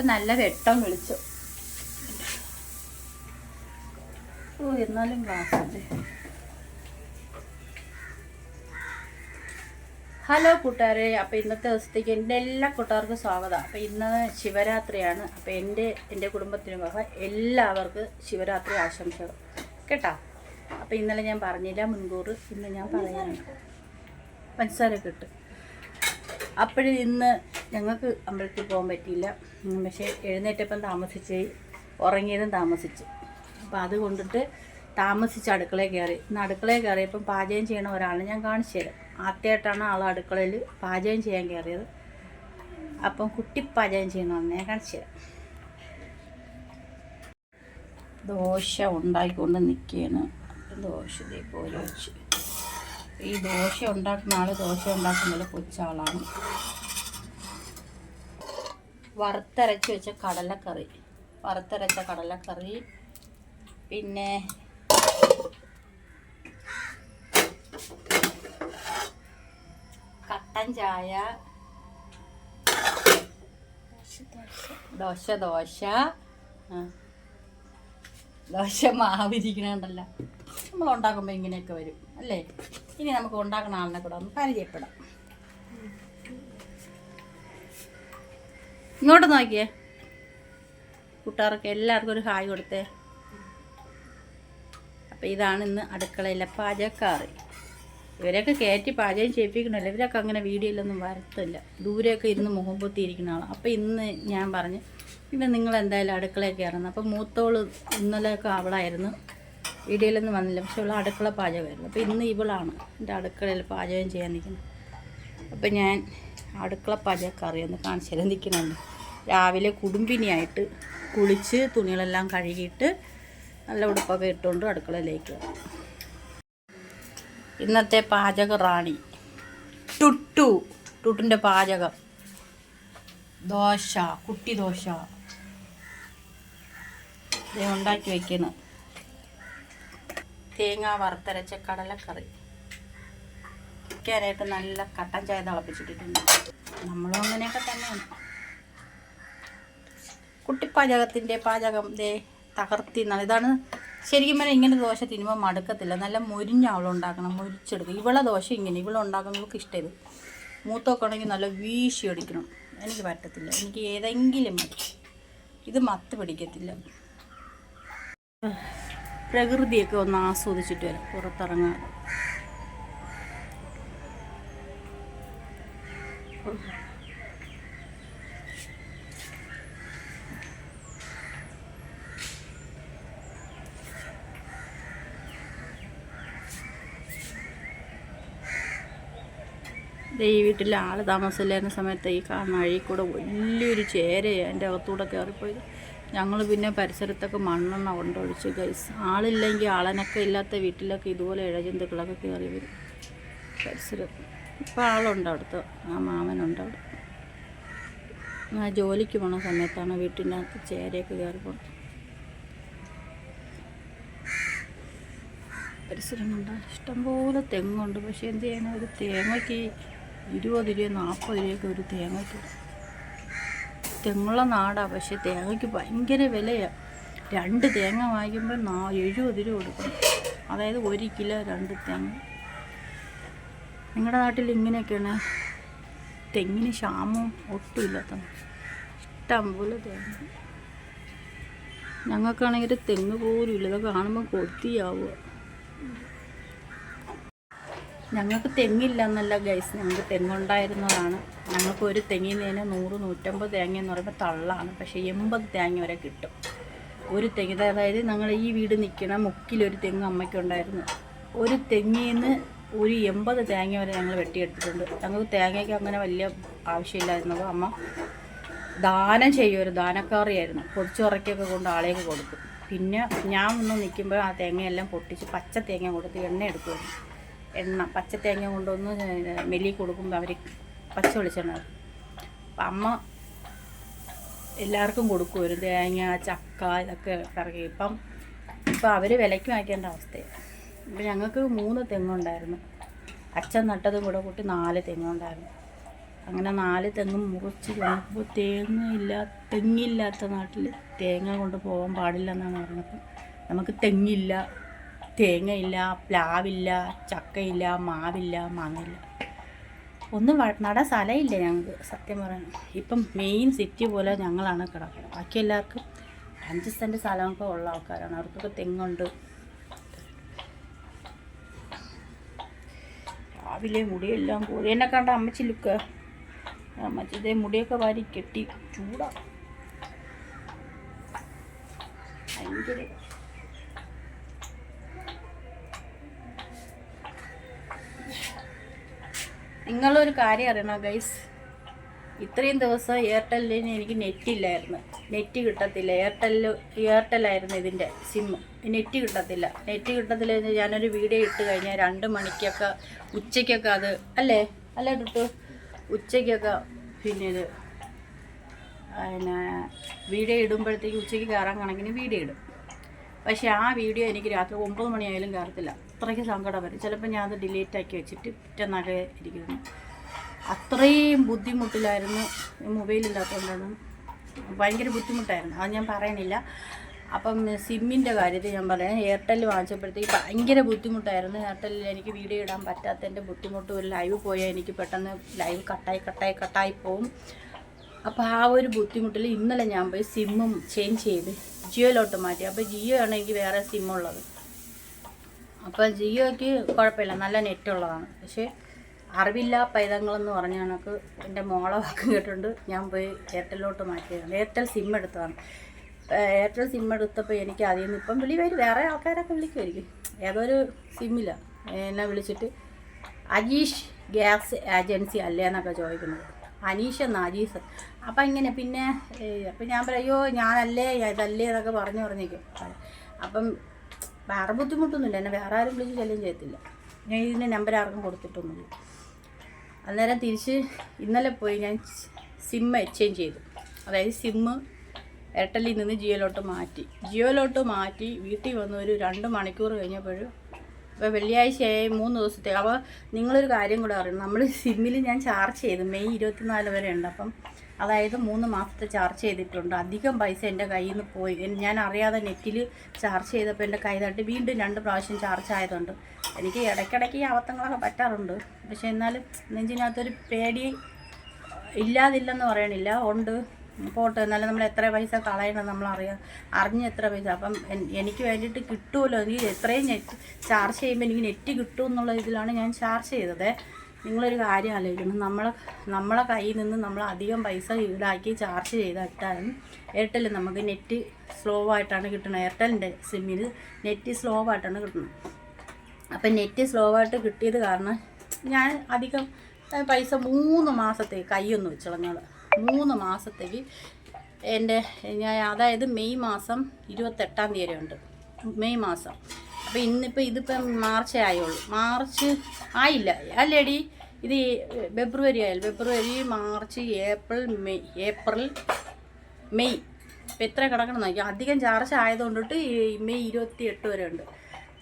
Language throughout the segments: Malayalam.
അപ്പം നല്ല വെട്ടം വിളിച്ചു. ഓ എന്നാലും ഗ്ലാസ് ഹലോ കൂട്ടുകാരെ അപ്പോൾ ഇന്നത്തെ ദിവസത്തേക്ക് എന്റെ എല്ലാ കൂട്ടുകാർക്കും സ്വാഗതം. അപ്പോൾ ഇന്ന് ശിവരാത്രിയാണ്. അപ്പോൾ എന്റെ എന്റെ കുടുംബത്തിന് വക എല്ലാവർക്കും ശിവരാത്രി ആശംസകൾ. കേട്ടോ? അപ്പോൾ ഇന്നലെ ഞാൻ പറഞ്ഞില്ല മുൻകൂർ ഇന്ന് ഞാൻ പറയാനുണ്ട് പഞ്ചസാര കിട്ടും അപ്പോഴും ഇന്ന് ഞങ്ങൾക്ക് അമ്പലത്തിൽ പോകാൻ പറ്റിയില്ല. പക്ഷേ എഴുന്നേറ്റപ്പം താമസിച്ച് ഉറങ്ങിയതും താമസിച്ചു. അപ്പോൾ അത് കൊണ്ടിട്ട് താമസിച്ച് അടുക്കളയിൽ കയറി. ഇന്ന് അടുക്കളയിൽ കയറിയപ്പം പാചകം ചെയ്യണ ഒരാളെ ഞാൻ കാണിച്ചു തരാം. ആദ്യമായിട്ടാണ് ആൾ അടുക്കളയിൽ പാചകം ചെയ്യാൻ കയറിയത്. അപ്പം കുട്ടി പാചകം ചെയ്യണമെന്ന് ഞാൻ കാണിച്ചു തരാം. ദോശ ഉണ്ടാക്കിക്കൊണ്ട് നിൽക്കുകയാണ് ദോശ ഇതേപോലെ വെച്ച്. ഈ ദോശ ഉണ്ടാക്കുന്ന ആൾ ദോശ ഉണ്ടാക്കുന്നത് കൊച്ചാളാണ് വറുത്തരച്ച് വെച്ച കടലക്കറി. വറുത്തരച്ച കടലക്കറി. പിന്നെ കട്ടൻ ചായ. ദോശ ദോശ. ദോശ മാവിരിക്കണുണ്ടല്ലോ നമ്മൾ ഉണ്ടാക്കുമ്പോൾ ഇങ്ങനെയൊക്കെ വരും അല്ലേ? ഇനി നമുക്ക് ഉണ്ടാക്കുന്ന ആളിനെ കൂടെ ഒന്ന് പരിചയപ്പെടാം. ഇങ്ങോട്ട് നോക്കിയേ. കൂട്ടുകാർക്ക് എല്ലാവർക്കും ഒരു ഹായ് കൊടുത്തേ. അപ്പോൾ ഇതാണ് ഇന്ന് അടുക്കളയിലെ പാചകക്കാറ് ഇവരൊക്കെ കയറ്റി പാചകം ചെയ്യിപ്പിക്കണമല്ലോ. ഇവരൊക്കെ അങ്ങനെ വീഡിയോയിലൊന്നും വരത്തില്ല. ദൂരെയൊക്കെ ഇരുന്ന് മുഖം പൊത്തിയിരിക്കുന്ന ആളാണ് അപ്പോൾ ഇന്ന് ഞാൻ പറഞ്ഞു പിന്നെ നിങ്ങൾ എന്തായാലും അടുക്കളയൊക്കെ കയറുന്നു. അപ്പോൾ മൂത്തോൾ ഇന്നലെയൊക്കെ അവളായിരുന്നു. വീഡിയോയിലൊന്നും വന്നില്ല. പക്ഷെ ഇവൾ അടുക്കള പാചകമായിരുന്നു. അപ്പോൾ ഇന്ന് ഇവളാണ് എന്റെ അടുക്കളയിൽ പാചകം ചെയ്യാൻ നിൽക്കുന്നത്. അപ്പോൾ ഞാൻ അടുക്കള പാചകക്കറി ഒന്ന് കാണിച്ചു തരാൻ നിൽക്കുന്നുണ്ട്. രാവിലെ കുടുംബിനിയായിട്ട് കുളിച്ച് തുണികളെല്ലാം കഴുകിയിട്ട് നല്ല ഉടുപ്പൊക്കെ ഇട്ടുകൊണ്ട് അടുക്കളയിലേക്ക് ഇന്നത്തെ പാചക റാണി. ടുട്ടു. ടുട്ടിന്റെ പാചകം. ദോശ കുട്ടി ദോശ. ഉണ്ടാക്കി വയ്ക്കുന്നു തേങ്ങ വറുത്തരച്ച കടലക്കറി. വയ്ക്കാനായിട്ട് നല്ല കട്ടൻ ചായ തിളപ്പിച്ചിട്ടിട്ടുണ്ട്. നമ്മളും അങ്ങനെയൊക്കെ തന്നെയാണ്. കുട്ടിപ്പാചകത്തിന്റെ പാചകം ദേ തകർത്തി എന്നാണ്. ഇതാണ് ശരിക്കും പറഞ്ഞാൽ ഇങ്ങനെ ദോശ തിന്നുമ്പോൾ മടുക്കത്തില്ല. നല്ല മുരിഞ്ഞ അവളുണ്ടാക്കണം മുരിച്ചെടുക്കും. ഇവളെ ദോശ ഇങ്ങനെ ഇവളുണ്ടാക്കുന്ന ഉണ്ടാക്കുന്നവർക്ക് ഇഷ്ടം മൂത്തൊക്കെ ഉണ്ടെങ്കിൽ നല്ല വീശി അടിക്കണം. എനിക്ക് പറ്റത്തില്ല. എനിക്ക് ഏതെങ്കിലും മതി. ഇത് മത്ത് പിടിക്കത്തില്ല. പ്രകൃതിയൊക്കെ ഒന്ന് ആസ്വദിച്ചിട്ട് വരാം. പുറത്തിറങ്ങാതെ ഈ വീട്ടിൽ ആൾ താമസമില്ലായിരുന്ന സമയത്ത് ഈ കാണുന്ന അഴി കൂടെ വലിയൊരു ചേരയാണ് എന്റെ അകത്തൂടെ കയറിപ്പോയത് ഞങ്ങൾ പിന്നെ പരിസരത്തൊക്കെ മണ്ണെണ്ണ കൊണ്ടൊഴിച്ച് ഗൈസ് ആളില്ലെങ്കിൽ ആളനൊക്കെ ഇല്ലാത്ത വീട്ടിലൊക്കെ ഇതുപോലെ ഇഴജന്തുക്കളൊക്കെ കയറി വരും. പരിസരത്ത് ഇപ്പോൾ ആളുണ്ട് അവിടുത്തെ. ആ മാമനുണ്ട് അവിടെ. ആ ജോലിക്ക് പോണ സമയത്താണ് വീട്ടിന്റെ അകത്ത് ചേരയൊക്കെ കയറി പോണത്. പരിസരം കണ്ട ഇഷ്ടംപോലെ തെങ്ങുണ്ട്. പക്ഷേ എന്ത് ചെയ്യണം ഒരു തേങ്ങയ്ക്ക് ഇരുപത് രൂപ നാൽപ്പത് രൂപയൊക്കെ ഒരു തേങ്ങയ്ക്ക്. തെങ്ങുള്ള നാടാണ് പക്ഷെ തേങ്ങയ്ക്ക് ഭയങ്കര വിലയാണ് രണ്ട് തേങ്ങ വാങ്ങിക്കുമ്പോൾ നാ എഴുപത് രൂപ കൊടുക്കണം അതായത് ഒരു കിലോ രണ്ട് തേങ്ങ. നിങ്ങളുടെ നാട്ടിൽ ഇങ്ങനെയൊക്കെയാണ്? തെങ്ങിന് ക്ഷാമവും ഒട്ടുമില്ലാത്ത ഇഷ്ടം പോലെ തേങ്ങ. ഞങ്ങൾക്കാണെങ്കിൽ തെങ്ങ് പോലും ഇല്ല. ഇതൊക്കെ കാണുമ്പോൾ കൊത്തിയാവുക ഞങ്ങൾക്ക് തെങ്ങില്ല എന്നല്ല ഗൈസ് ഞങ്ങൾക്ക് തെങ്ങുണ്ടായിരുന്നതാണ്. ഞങ്ങൾക്ക് ഒരു തെങ്ങിൽ നിന്ന് നൂറ് നൂറ്റമ്പത് തേങ്ങ എന്ന് പറയുമ്പോൾ തള്ളാണ്. പക്ഷേ എൺപത് തേങ്ങ വരെ കിട്ടും. ഒരു തെങ്ങ് അതായത് ഞങ്ങൾ ഈ വീട് നിൽക്കണ മുക്കിലൊരു തെങ്ങ് അമ്മയ്ക്കുണ്ടായിരുന്നു. ഒരു തെങ്ങിൽ നിന്ന് ഒരു എൺപത് തേങ്ങ വരെ ഞങ്ങൾ വെട്ടിയെടുത്തിട്ടുണ്ട്. ഞങ്ങൾക്ക് തേങ്ങയ്ക്ക് അങ്ങനെ വലിയ ആവശ്യമില്ലായിരുന്നത് അമ്മ ദാനം ചെയ്യുമൊരു ദാനക്കാറിയായിരുന്നു. പൊടിച്ചുറക്കൊക്കെ കൊണ്ട് ആളെയൊക്കെ കൊടുക്കും പിന്നെ ഞാൻ ഒന്ന് നിൽക്കുമ്പോൾ ആ തേങ്ങയെല്ലാം പൊട്ടിച്ച് പച്ച തേങ്ങ കൊടുത്ത് എണ്ണ എടുക്കുമായിരുന്നു എണ്ണ പച്ച തേങ്ങ കൊണ്ടൊന്ന് മെല്ലി കൊടുക്കുമ്പോൾ അവർ പച്ച വെളിച്ചെണ്ണ. അപ്പം അമ്മ എല്ലാവർക്കും കൊടുക്കുമായിരുന്നു തേങ്ങ ചക്ക ഇതൊക്കെ കറക്കി. ഇപ്പം ഇപ്പം അവർ വിലയ്ക്ക് വാങ്ങിക്കേണ്ട അവസ്ഥയാണ്. ഇപ്പം ഞങ്ങൾക്ക് മൂന്ന് തെങ്ങുണ്ടായിരുന്നു അച്ഛൻ നട്ടതും കൂടെ കൂട്ടി നാല് തെങ്ങുണ്ടായിരുന്നു അങ്ങനെ നാല് തെങ്ങും മുറിച്ച് കഴിഞ്ഞപ്പോൾ തേങ്ങ ഇല്ല തെങ്ങില്ലാത്ത നാട്ടിൽ തേങ്ങ കൊണ്ട് പോകാൻ പാടില്ല എന്നാണ് പറഞ്ഞത്. നമുക്ക് തെങ്ങില്ല തേങ്ങയില്ല പ്ലാവില്ല ചക്കയില്ല മാവില്ല മാങ്ങയില്ല. ഒന്നും നടാൻ സ്ഥലമില്ല ഞങ്ങൾക്ക് സത്യം പറയണം ഇപ്പം മെയിൻ സിറ്റി പോലെ ഞങ്ങളാണ് കിടക്കുന്നത് ബാക്കി എല്ലാവർക്കും അഞ്ച് സെന്റ് സ്ഥലമൊക്കെ ഉള്ള ആൾക്കാരാണ്. അവർക്കൊക്കെ തെങ്ങുണ്ട്. രാവിലെ മുടിയെല്ലാം കൂടി എന്നെ കണ്ട അമ്മച്ചി ലുക്ക് അമ്മച്ചി ഇതേ മുടിയൊക്കെ വാരി കെട്ടി ചൂടാ. ഭയങ്കര നിങ്ങളൊരു കാര്യം അറിയണം ഗൈസ് ഇത്രയും ദിവസം എയർടെല്ലിന് എനിക്ക് നെറ്റ് ഇല്ലായിരുന്നു. നെറ്റ് കിട്ടത്തില്ല. എയർടെൽ എയർടെല്ലായിരുന്നു ഇതിന്റെ സിമ്മ് നെറ്റ് കിട്ടത്തില്ല. നെറ്റ് കിട്ടത്തില്ല എന്ന് ഞാനൊരു വീഡിയോ ഇട്ട് കഴിഞ്ഞാൽ രണ്ട് മണിക്കൊക്കെ ഉച്ചയ്ക്കൊക്കെ അത് അല്ലേ? അല്ലേ ടുട്ടു? ഉച്ചയ്ക്കൊക്കെ പിന്നെ ഇത് പിന്നെ വീഡിയോ ഇടുമ്പോഴത്തേക്ക് ഉച്ചയ്ക്ക് കയറാൻ കണക്കിന് വീഡിയോ ഇടും. പക്ഷേ ആ വീഡിയോ എനിക്ക് രാത്രി ഒമ്പത് മണിയായാലും കയറത്തില്ല അത്രയ്ക്ക് സങ്കടം വരും. ചിലപ്പോൾ ഞാൻ അത് ഡിലീറ്റ് ആക്കി വെച്ചിട്ട് പിറ്റന്നാളെ ഇരിക്കുന്നു. അത്രയും ബുദ്ധിമുട്ടിലായിരുന്നു മൊബൈലില്ലാത്തതുകൊണ്ടാണ് ഭയങ്കര ബുദ്ധിമുട്ടായിരുന്നു. അത് ഞാൻ പറയണില്ല. അപ്പം സിമ്മിന്റെ കാര്യത്തിൽ ഞാൻ പറയാം. എയർടെൽ വാങ്ങിച്ചപ്പോഴത്തേക്ക് ഭയങ്കര ബുദ്ധിമുട്ടായിരുന്നു. എയർടെല്ലിൽ എനിക്ക് വീഡിയോ ഇടാൻ പറ്റാത്തതിന്റെ ബുദ്ധിമുട്ട് ഒരു ലൈവ് പോയാൽ എനിക്ക് പെട്ടെന്ന് ലൈവ് കട്ടായി കട്ടായി കട്ടായി പോവും. അപ്പോൾ ആ ഒരു ബുദ്ധിമുട്ടിൽ ഇന്നലെ ഞാൻ പോയി സിമ്മും ചേഞ്ച് ചെയ്ത് ജിയോയിലോട്ട് മാറ്റി. അപ്പോൾ ജിയോ ആണ് എനിക്ക് വേറെ സിമ്മുള്ളത്. അപ്പോൾ ജിയോയ്ക്ക് കുഴപ്പമില്ല. നല്ല നെറ്റ് ഉള്ളതാണ്. പക്ഷേ അറിവില്ല പൈതങ്ങളെന്ന് പറഞ്ഞ കണക്ക് എന്റെ മോളെ വാക്ക് കേട്ടിട്ടുണ്ട്. ഞാൻ പോയി എയർടെല്ലോട്ട് മാറ്റിയതാണ്. എയർടെൽ സിം എടുത്തതാണ്. എയർടെൽ സിം എടുത്തപ്പോൾ എനിക്ക് അതിൽ നിന്ന് ഇപ്പം വിളി വരും. വേറെ ആൾക്കാരൊക്കെ വിളിക്കുമായിരിക്കും. ഏതൊരു സിമ്മില്ല എന്നെ വിളിച്ചിട്ട് അജീഷ് ഗ്യാസ് ഏജൻസി അല്ലേ എന്നൊക്കെ ചോദിക്കുന്നത്. അനീഷ് എന്ന? അജീസ് അപ്പം ഇങ്ങനെ പിന്നെ അപ്പം ഞാൻ പറയും അയ്യോ ഞാനല്ലേ ഇതല്ലേ എന്നൊക്കെ പറഞ്ഞു പറഞ്ഞേക്കും അപ്പം വേറെ ബുദ്ധിമുട്ടൊന്നുമില്ല. എന്നെ വേറെ ആരും വിളിച്ച് ശല്യം ചെയ്യത്തില്ല. ഞാൻ ഇതിന്റെ നമ്പർ ആർക്കും കൊടുത്തിട്ടൊന്നുമില്ല. അന്നേരം തിരിച്ച് ഇന്നലെ പോയി ഞാൻ സിമ്മ് എക്സ്ചേഞ്ച് ചെയ്തു. അതായത് സിമ്മ് എയർടെല്ലിൽ നിന്ന് ജിയോയിലോട്ട് മാറ്റി. ജിയോയിലോട്ട് മാറ്റി വീട്ടിൽ വന്ന് ഒരു രണ്ട് മണിക്കൂർ കഴിഞ്ഞപ്പോഴും ഇപ്പോൾ വെള്ളിയാഴ്ചയായി മൂന്ന് ദിവസത്തെ അപ്പോൾ നിങ്ങളൊരു കാര്യം കൂടെ അറിയണം. നമ്മൾ സിമ്മിൽ ഞാൻ ചാർജ് ചെയ്തു. മെയ് ഇരുപത്തിനാല് വരെ ഉണ്ട്. അപ്പം അതായത് മൂന്ന് മാസത്തെ ചാർജ് ചെയ്തിട്ടുണ്ട്. അധികം പൈസ എന്റെ കയ്യിൽ നിന്ന് പോയി ഞാൻ അറിയാതെ നെറ്റിൽ ചാർജ് ചെയ്തപ്പോൾ എന്റെ കൈ തട്ടി വീണ്ടും രണ്ട് പ്രാവശ്യം ചാർജ് ആയതുകൊണ്ട് എനിക്ക് ഇടയ്ക്കിടയ്ക്ക് ഈ അബദ്ധങ്ങളൊക്കെ പറ്റാറുണ്ട്. പക്ഷേ എന്നാലും നെഞ്ചിനകത്തൊരു പേടി ഇല്ലാതില്ലെന്ന് പറയണില്ല. ഉണ്ട്. പോട്ടെ. എന്നാലും നമ്മൾ എത്ര പൈസ കളയണം നമ്മൾ അറിയാം അറിഞ്ഞ് എത്ര പൈസ. അപ്പം എനിക്ക് വേണ്ടിയിട്ട് കിട്ടുമല്ലോ എനിക്ക് എത്രയും നെറ്റ് ചാർജ് ചെയ്യുമ്പോൾ എനിക്ക് നെറ്റ് കിട്ടും എന്നുള്ള ഇതിലാണ് ഞാൻ ചാർജ് ചെയ്തത്. നിങ്ങളൊരു കാര്യം ആലോചിക്കണം. നമ്മളെ നമ്മളെ കയ്യിൽ നിന്ന് നമ്മൾ അധികം പൈസ ഈടാക്കി ചാർജ് ചെയ്തിട്ടാലും എയർടെൽ നമുക്ക് നെറ്റ് സ്ലോ ആയിട്ടാണ് കിട്ടുന്നത്. എയർടെലിന്റെ സിമ്മിൽ നെറ്റ് സ്ലോ ആയിട്ടാണ് കിട്ടുന്നത്. അപ്പം നെറ്റ് സ്ലോ ആയിട്ട് കിട്ടിയത് കാരണം ഞാൻ അധികം പൈസ മൂന്ന് മാസത്തേക്ക് കൈയൊന്ന് വെച്ചിളഞ്ഞത് മൂന്ന് മാസത്തേക്ക് എന്റെ ഞാൻ അതായത് മെയ് മാസം ഇരുപത്തെട്ടാം തീയതി ഉണ്ട് മെയ് മാസം. അപ്പോൾ ഇന്നിപ്പോൾ ഇതിപ്പം മാർച്ചേ ആയുള്ളൂ. മാർച്ച് ആയില്ല. അല്ലേടി ഇത് ഫെബ്രുവരി ആയാലും February March April May April May. ഇപ്പം എത്ര കിടക്കണം നോക്കി അധികം ചാർജ് ആയതുകൊണ്ടിട്ട് മെയ് ഇരുപത്തി എട്ട് വരെ ഉണ്ട്.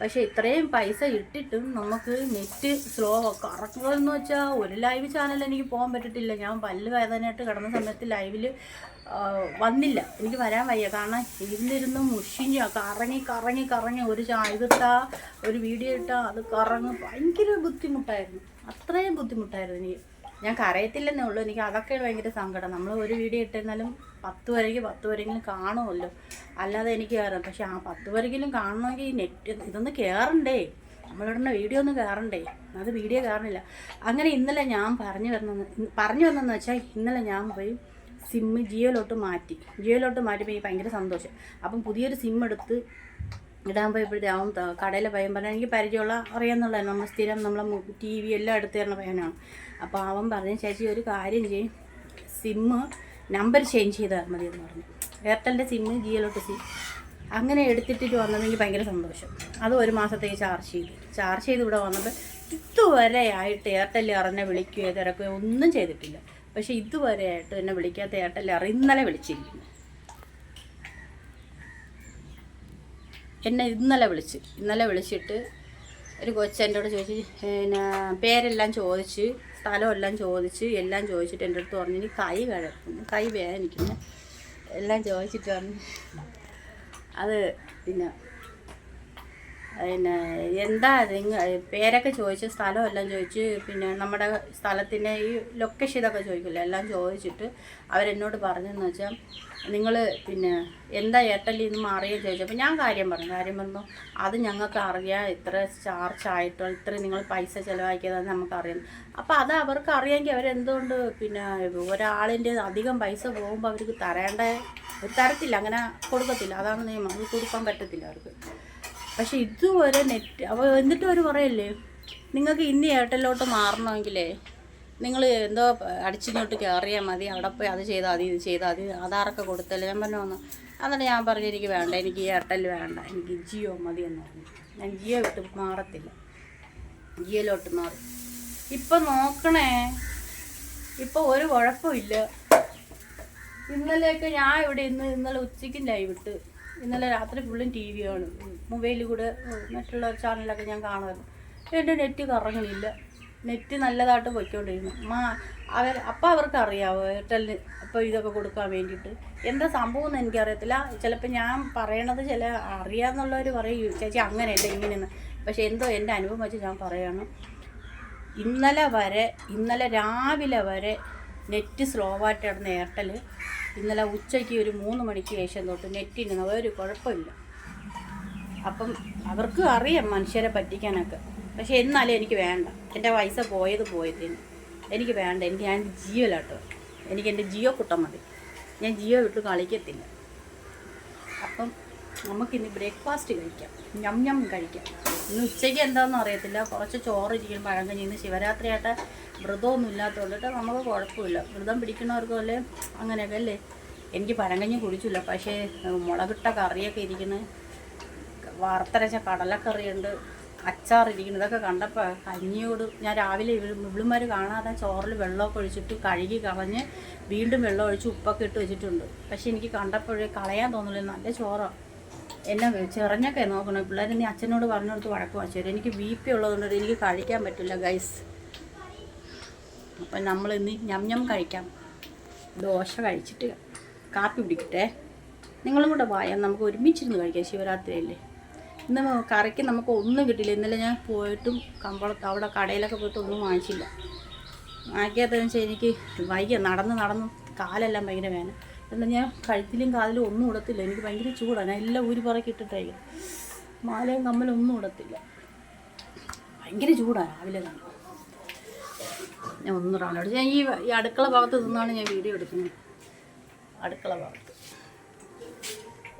പക്ഷേ ഇത്രയും പൈസ ഇട്ടിട്ടും നമുക്ക് നെറ്റ് സ്ലോ കറക്റ്റെന്ന് വെച്ചാൽ ഒരു ലൈവ് ചാനൽ എനിക്ക് പോകാൻ പറ്റിയിട്ടില്ല ഞാൻ പല്ല് വേദനയായിട്ട് കിടന്ന സമയത്ത് ലൈവിൽ വന്നില്ല. എനിക്ക് വരാൻ വയ്യ. കാരണം ഇരുന്നിരുന്ന് മുഷിഞ്ഞ കറങ്ങി കറങ്ങി കറങ്ങി ഒരു ഇതിട്ടാ ഒരു വീഡിയോ ഇട്ടാ അത് കറങ്ങി. ഭയങ്കര ബുദ്ധിമുട്ടായിരുന്നു. അത്രയും ബുദ്ധിമുട്ടായിരുന്നു എനിക്ക്. ഞാൻ കരയത്തില്ലെന്നേ ഉള്ളൂ. എനിക്ക് അതൊക്കെ ഭയങ്കര സങ്കടം. നമ്മൾ ഒരു വീഡിയോ ഇട്ടിരുന്നാലും പത്ത് വരയ്ക്ക് പത്ത് വരെങ്കിലും കാണുമല്ലോ. അല്ലാതെ എനിക്ക് കയറാം പക്ഷെ ആ പത്ത് വരെങ്കിലും കാണണമെങ്കിൽ നെറ്റ് ഇതൊന്ന് കയറണ്ടേ നമ്മളിടുന്ന വീഡിയോ ഒന്ന് കയറണ്ടേ അത് വീഡിയോ കയറണില്ല അങ്ങനെ ഇന്നലെ ഞാൻ പറഞ്ഞു വരുന്നത് പറഞ്ഞു വന്നതെന്ന് വെച്ചാൽ ഇന്നലെ ഞാൻ പോയി സിമ്മ് ജിയോയിലോട്ട് മാറ്റി. ജിയോയിലോട്ട് മാറ്റിയപ്പോൾ എനിക്ക് ഭയങ്കര സന്തോഷം. അപ്പം പുതിയൊരു സിം എടുത്ത് ഇടാൻ പോയപ്പോഴത്തേക്കും അവൻ കടയിൽ പയ്യൻ പറഞ്ഞാൽ എനിക്ക് പരിചയമുള്ള അറിയാമെന്നുള്ളത് നമ്മൾ സ്ഥിരം നമ്മളെ ടി വി എല്ലാം എടുത്തു തരുന്ന പയ്യനാണ്. അപ്പോൾ അവൻ പറഞ്ഞ ചേച്ചി ഒരു കാര്യം ചെയ്യും. സിമ്മ് നമ്പർ ചേഞ്ച് ചെയ്താൽ മതി എന്ന് പറഞ്ഞു. എയർടെലിന്റെ സിമ്മ് ജിയോയിലോട്ട് സിം അങ്ങനെ എടുത്തിട്ട് വന്നതെങ്കിൽ ഭയങ്കര സന്തോഷം. അത് ഒരു മാസത്തേക്ക് ചാർജ് ചെയ്തു. ചാർജ് ചെയ്ത് ഇവിടെ വന്നപ്പോൾ ഇതുവരെ ആയിട്ട് എയർടെൽ അറിഞ്ഞ വിളിക്കുകയോ തിരക്കുകയോ ഒന്നും ചെയ്തിട്ടില്ല. പക്ഷേ ഇതുവരെ ആയിട്ട് എന്നെ വിളിക്കാത്ത എയർടെൽ അറി ഇന്നലെ വിളിച്ചിരിക്കുന്നു എന്നെ ഇന്നലെ വിളിച്ച്. ഇന്നലെ വിളിച്ചിട്ട് ഒരു കൊച്ചു എന്റെ അടുത്ത് ചോദിച്ച് പിന്നെ പേരെല്ലാം ചോദിച്ച് സ്ഥലമെല്ലാം ചോദിച്ച് എല്ലാം ചോദിച്ചിട്ട് എന്റെ അടുത്ത് പറഞ്ഞു "ഇനി കൈ കഴക്കുന്നു കൈ വേദനിക്കുന്നു. എല്ലാം ചോദിച്ചിട്ട് പറഞ്ഞു. അത് പിന്നെ പിന്നെ എന്താ നിങ്ങൾ പേരൊക്കെ ചോദിച്ച് സ്ഥലമെല്ലാം ചോദിച്ച് പിന്നെ നമ്മുടെ സ്ഥലത്തിന്റെ ഈ ലൊക്കേഷൻ ഇതൊക്കെ ചോദിക്കില്ല? എല്ലാം ചോദിച്ചിട്ട് അവരെന്നോട് പറഞ്ഞെന്ന് വെച്ചാൽ നിങ്ങൾ പിന്നെ എന്താ ഏട്ടലിൽ നിന്ന് മാറിയെന്ന് ചോദിച്ചപ്പോൾ ഞാൻ കാര്യം പറഞ്ഞു. കാര്യം പറഞ്ഞു അത് ഞങ്ങൾക്ക് അറിയാം. ഇത്ര ചാർജ് ആയിട്ടോ ഇത്ര നിങ്ങൾ പൈസ ചിലവാക്കിയതെന്ന് നമുക്കറിയാം. അപ്പോൾ അത് അവർക്ക് അറിയാമെങ്കിൽ അവരെന്തുകൊണ്ട് പിന്നെ ഒരാളിന്റെ അധികം പൈസ പോകുമ്പോൾ അവർക്ക് തരേണ്ട തരത്തില്ല. അങ്ങനെ കൊടുക്കത്തില്ല. അതാണ് നിയമം. അത് കൊടുക്കാൻ പറ്റത്തില്ല അവർക്ക്. പക്ഷെ ഇതുവരെ നെറ്റ് അപ്പോൾ എന്നിട്ട് അവർ പറയല്ലേ നിങ്ങൾക്ക് ഇനി ഏട്ടലോട്ട് മാറണമെങ്കിലേ നിങ്ങൾ എന്തോ അടിച്ചിങ്ങോട്ട് കയറിയാൽ മതി അവിടെ പോയി അത് ചെയ്താൽ മതി ഇത് ചെയ്താൽ മതി ആധാറൊക്കെ കൊടുത്തല്ലേ? ഞാൻ പറഞ്ഞു വന്നു. എന്നിട്ട് ഞാൻ പറഞ്ഞു എനിക്ക് വേണ്ട എനിക്ക് എയർടെൽ വേണ്ട എനിക്ക് ജിയോ മതി എന്ന് പറഞ്ഞു. ഞാൻ ജിയോ വിട്ട് മാറത്തില്ല. ജിയോയിലോട്ട് മാറി. ഇപ്പം നോക്കണേ ഇപ്പം ഒരു കുഴപ്പമില്ല. ഇന്നലെയൊക്കെ ഞാൻ ഇവിടെ ഇന്ന് ഇന്നലെ ഉച്ചയ്ക്കും ലൈവ് ഇട്ട് ഇന്നലെ രാത്രി ഫുള്ളും ടി വി ആണ്. മൊബൈലിൽ കൂടെ മറ്റുള്ള ചാനലൊക്കെ ഞാൻ കാണുമായിരുന്നു. എന്റെ നെറ്റ് കറങ്ങണില്ല. നെറ്റ് നല്ലതായിട്ട് പോയിക്കൊണ്ടിരുന്നു. മാ അവർ അപ്പം അവർക്ക് അറിയാവോ എയർടെല്ലിന് അപ്പോൾ ഇതൊക്കെ കൊടുക്കാൻ വേണ്ടിയിട്ട്. എന്താ സംഭവം എന്ന് എനിക്കറിയത്തില്ല. ചിലപ്പോൾ ഞാൻ പറയണത് ചില അറിയാമെന്നുള്ളവർ പറയും ചേച്ചി അങ്ങനെയല്ല ഇങ്ങനെയെന്ന്. പക്ഷേ എന്തോ എന്റെ അനുഭവം വെച്ച് ഞാൻ പറയാണ്. ഇന്നലെ വരെ ഇന്നലെ രാവിലെ വരെ നെറ്റ് സ്ലോ ആയിട്ടായിരുന്നു എയർടെൽ ഇന്നലെ ഉച്ചയ്ക്ക് ഒരു മൂന്ന് മണിക്ക് ശേഷം തൊട്ട് നെറ്റിന് ഒരു കുഴപ്പമില്ല. അപ്പം അവർക്ക് അറിയാം മനുഷ്യരെ പറ്റിക്കാനൊക്കെ. പക്ഷെ എന്നാലും എനിക്ക് വേണ്ട. എന്റെ പൈസ പോയത് പോയത് എനിക്ക് വേണ്ട. എനിക്ക് ഞാൻ ജിയോലാട്ടോ എനിക്ക് എന്റെ ജിയോ കുട്ടം മതി. ഞാൻ ജിയോ വിട്ട് കളിക്കത്തില്ല. അപ്പം നമുക്കിന്ന് ബ്രേക്ക്ഫാസ്റ്റ് കഴിക്കാം. ഞം ഞം കഴിക്കാം. ഇന്ന് ഉച്ചയ്ക്ക് എന്താണെന്ന് അറിയത്തില്ല. കുറച്ച് ചോറ് ഇരിക്കും. പഴങ്കഞ്ഞി ഇന്ന് ശിവരാത്രിയായിട്ട് വ്രതമൊന്നും ഇല്ലാത്തതുകൊണ്ടിട്ട് നമുക്ക് കുഴപ്പമില്ല. വ്രതം പിടിക്കുന്നവർക്ക് അല്ലേ അങ്ങനെയൊക്കെ അല്ലേ? എനിക്ക് പഴങ്കഞ്ഞി കുടിച്ചില്ല. പക്ഷേ മുളകിട്ട കറിയൊക്കെ ഇരിക്കുന്നത് വറുത്തരച്ച കടലക്കറിയുണ്ട്. അച്ചാറിരിക്കുന്നത് ഇതൊക്കെ കണ്ടപ്പോൾ കഞ്ഞിയോട് ഞാൻ രാവിലെ ഇവിളുമാർ കാണാതെ ചോറിൽ വെള്ളമൊക്കെ ഒഴിച്ചിട്ട് കഴുകി കളഞ്ഞ് വീണ്ടും വെള്ളം ഒഴിച്ച് ഉപ്പൊക്കെ ഇട്ട് വെച്ചിട്ടുണ്ട്. പക്ഷേ എനിക്ക് കണ്ടപ്പോഴേ കളയാൻ തോന്നില്ല. നല്ല ചോറാണ് എന്നെ ചെറഞ്ഞൊക്കെ നോക്കണം. പിള്ളേർ നീ അച്ഛനോട് പറഞ്ഞു കൊടുത്ത് വഴക്ക് വാങ്ങിച്ചു എനിക്ക് ബി പി ഉള്ളതുകൊണ്ട് എനിക്ക് കഴിക്കാൻ പറ്റില്ല ഗൈസ് അപ്പം നമ്മൾ ഇന്ന് ഞം ഞം കഴിക്കാം. ദോശ കഴിച്ചിട്ട് കാപ്പി പിടിക്കട്ടെ നിങ്ങളും കൂടെ വായാം നമുക്ക് ഒരുമിച്ചിരുന്ന് കഴിക്കാം. ശിവരാത്രിയല്ലേ ഇന്ന് കറിക്ക് നമുക്ക് ഒന്നും കിട്ടില്ല ഇന്നലെ ഞാൻ പോയിട്ടും കമ്പളത്ത് അവിടെ കടയിലൊക്കെ പോയിട്ട് ഒന്നും വാങ്ങിച്ചില്ല. വാങ്ങിക്കാത്തതെന്ന് വെച്ചാൽ എനിക്ക് വൈകിയ നടന്ന് നടന്ന് കാലെല്ലാം ഭയങ്കര വേന എന്നാൽ ഞാൻ കഴുത്തിലും കാതിലും ഒന്നും ഇടത്തില്ല എനിക്ക് ഭയങ്കര ചൂടാണ് ഞാൻ എല്ലാം ഊരി പറക്കി ഇട്ടിട്ടായിരിക്കും. മാലയും കമ്മലും ഒന്നും ഇടത്തില്ല ഭയങ്കര ചൂടാണ് രാവിലെ തന്നെ. ഞാൻ ഒന്നും റൗണ്ട് ഞാൻ ഈ ഈ അടുക്കള ഭാഗത്ത് നിന്നാണ് ഞാൻ വീഡിയോ എടുക്കുന്നത്. അടുക്കള ഭാഗത്ത്.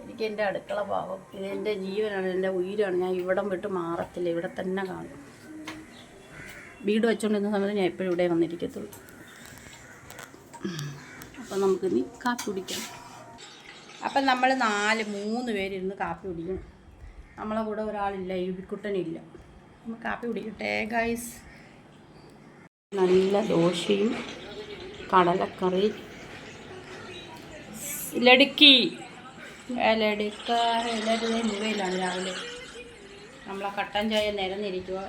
എനിക്ക് എന്റെ അടുക്കള ഭാഗം ഇത് എന്റെ ജീവനാണ് എന്റെ ഉയരാണ്. ഞാൻ ഇവിടം വിട്ട് മാറത്തില്ല. ഇവിടെ തന്നെ കാണും. വീട് വെച്ചുകൊണ്ടിരുന്ന സമയത്ത് ഞാൻ എപ്പോഴും ഇവിടെ വന്നിരിക്കത്തുള്ളൂ. അപ്പം നമുക്ക് ഇനി കാപ്പി കുടിക്കാം. അപ്പം നമ്മൾ നാല് മൂന്ന് പേരിരുന്ന് കാപ്പി കുടിക്കും നമ്മളെ കൂടെ ഒരാളില്ല യുബിക്കുട്ടനില്ല നമ്മൾ കാപ്പി കുടിക്കട്ടെ ഗൈസ് നല്ല ദോശയും കടലക്കറി. ലടുക്കി ലടുക്ക എല്ലാവരും മുകയിലാണ് രാവിലെ. നമ്മളെ കട്ടൻ ചായ നിരന്നിരിക്കുക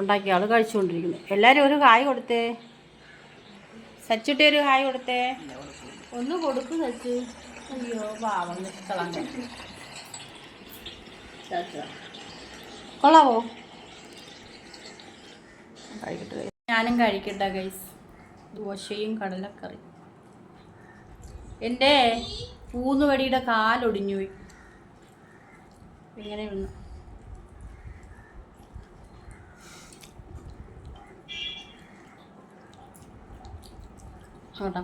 ഉണ്ടാക്കിയ ആൾ കഴിച്ചുകൊണ്ടിരിക്കുന്നു. എല്ലാവരും ഒരു കായ് കൊടുത്തേ. സച്ചുട്ടി ഒരു ഹായ് കൊടുത്തേ. ഒന്ന് കൊടുക്കു സച്ചു. അയ്യോ പാവം കൊള്ളാവോ? ഞാനും കഴിക്കട്ടെ ഗൈസ് ദോശയും കടലക്കറി എന്റെ പൂന്നുവടിയുടെ കാലൊടിഞ്ഞു പോയി ഇങ്ങനെ വീണു കേട്ടോ